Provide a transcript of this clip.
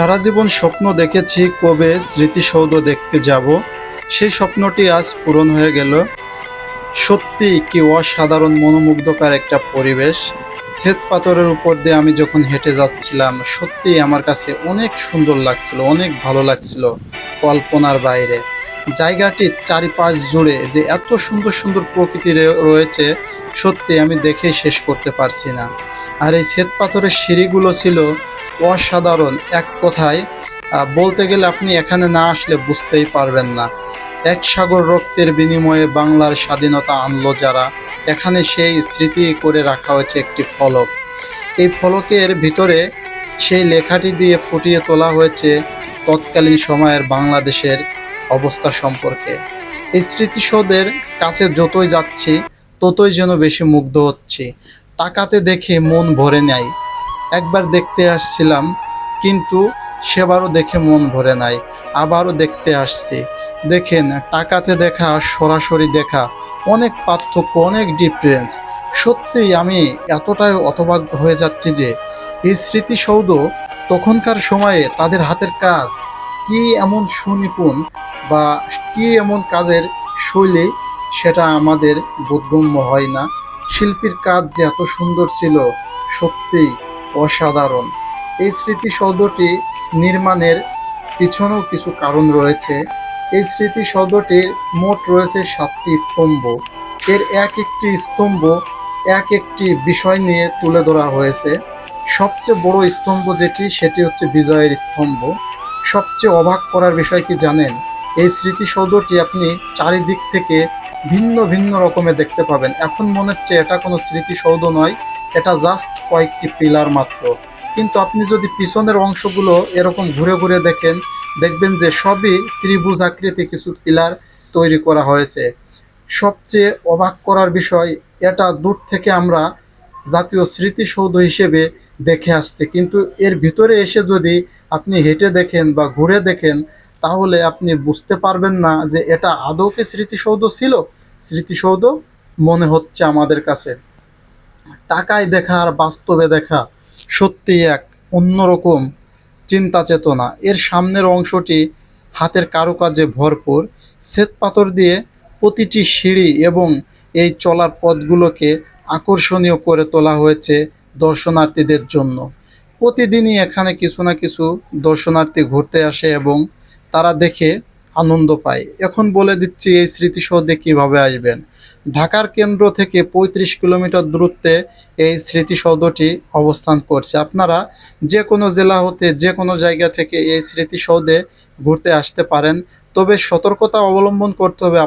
সারা জীবন স্বপ্ন দেখেছি কবে স্মৃতিসৌধ দেখতে যাব। সেই স্বপ্নটি আজ পূরণ হয়ে গেল। সত্যি কি অসাধারণ মনোমুগ্ধকর একটা পরিবেশ। শ্বেত পাথরের উপর দিয়ে আমি যখন হেঁটে যাচ্ছিলাম, সত্যিই আমার কাছে অনেক সুন্দর লাগছিল, অনেক ভালো লাগছিল কল্পনার বাইরে। জায়গাটির চারিপাশ জুড়ে যে এত সুন্দর সুন্দর প্রকৃতি রয়েছে, সত্যি আমি দেখেই শেষ করতে পারছি না। আর এই শ্বেত পাথরের সিঁড়িগুলো ছিল অসাধারণ। এক কথায় বলতে গেলে আপনি এখানে না আসলে বুঝতেই পারবেন না। এক সাগর রক্তের বিনিময়ে বাংলার স্বাধীনতা আনলো যারা। এখানে সেই স্মৃতি করে রাখা হয়েছে একটি ফলক। এই ফলকের ভিতরে সেই লেখাটি দিয়ে ফুটিয়ে তোলা হয়েছে তৎকালীন সময়ের বাংলাদেশের অবস্থা সম্পর্কে। এই স্মৃতিসৌধের কাছে যতই যাচ্ছি, ততই যেন বেশি মুগ্ধ হচ্ছি। টাকাতে দেখে মন ভরে নেয়। একবার দেখতে আসছিলাম, কিন্তু সেবারও দেখে মন ভরে নাই। আবারও দেখতে আসছি। দেখেন, টাকাতে দেখা, সরাসরি দেখা, অনেক পার্থক্য, অনেক ডিফারেন্স সত্যিই আমি এতটাই অতবাক হয়ে যাচ্ছি যে, এই স্মৃতিসৌধ তখনকার সময়ে তাদের হাতের কাজ। কি এমন সুনিপুণ বা কি এমন কাজের শৈলী, সেটা আমাদের বোধগম্য হয় না। শিল্পীর কাজ যে এত সুন্দর ছিল, সত্যিই অসাধারণ। এই স্মৃতিসৌধটি নির্মাণের পিছনেও কিছু কারণ রয়েছে। এই স্মৃতিসৌধটির মোট রয়েছে সাতটি স্তম্ভ। এর এক একটি স্তম্ভ এক একটি বিষয় নিয়ে তুলে ধরা হয়েছে। সবচেয়ে বড় স্তম্ভ যেটি, সেটি হচ্ছে বিজয়ের স্তম্ভ। সবচেয়ে অবাক করার বিষয় কি জানেন? এই স্মৃতিসৌধটি আপনি চারিদিক থেকে ভিন্ন ভিন্ন রকমের দেখতে পাবেন। এখন মনে হচ্ছে এটা কোনো স্মৃতিসৌধ নয় এটা জাস্ট কয়েকটি পিলার মাত্র। কিন্তু আপনি যদি পিছনের অংশগুলো এরকম ঘুরে ঘুরে দেখেন, দেখবেন যে সবই ত্রিভুজ আকৃতি কিছু পিলার তৈরি করা হয়েছে। সবচেয়ে অবাক করার বিষয়, এটা দূর থেকে আমরা জাতীয় স্মৃতিসৌধ হিসেবে দেখে আসছে। কিন্তু এর ভিতরে এসে যদি আপনি হেঁটে দেখেন বা ঘুরে দেখেন, তাহলে আপনি বুঝতে পারবেন না যে এটা আদৌ কি স্মৃতিসৌধ ছিল। স্মৃতিসৌধ মনে হচ্ছে আমাদের কাছে। টাকায় দেখা আর বাস্তবে দেখা সত্যি এক অন্যরকম চিন্তা চেতনা। এর সামনের অংশটি হাতের কারুকাজে ভরপুর। শ্বেত পাথর দিয়ে প্রতিটি সিঁড়ি এবং এই চলার পথগুলোকে আকর্ষণীয় করে তোলা হয়েছে দর্শনার্থীদের জন্য। প্রতিদিনই এখানে কিছু না কিছু দর্শনার্থী ঘুরতে আসে এবং তারা দেখে আনন্দ পায়। এখন বলে দিচ্ছি এই স্মৃতিসৌধে কীভাবে আসবেন। ঢাকার কেন্দ্র থেকে পঁয়ত্রিশ কিলোমিটার দূরত্বে এই স্মৃতিসৌধটি অবস্থান করছে। আপনারা যে কোনো জেলা হতে যে কোনো জায়গা থেকে এই স্মৃতিসৌধে ঘুরতে আসতে পারেন। তবে সতর্কতা অবলম্বন করতে হবে।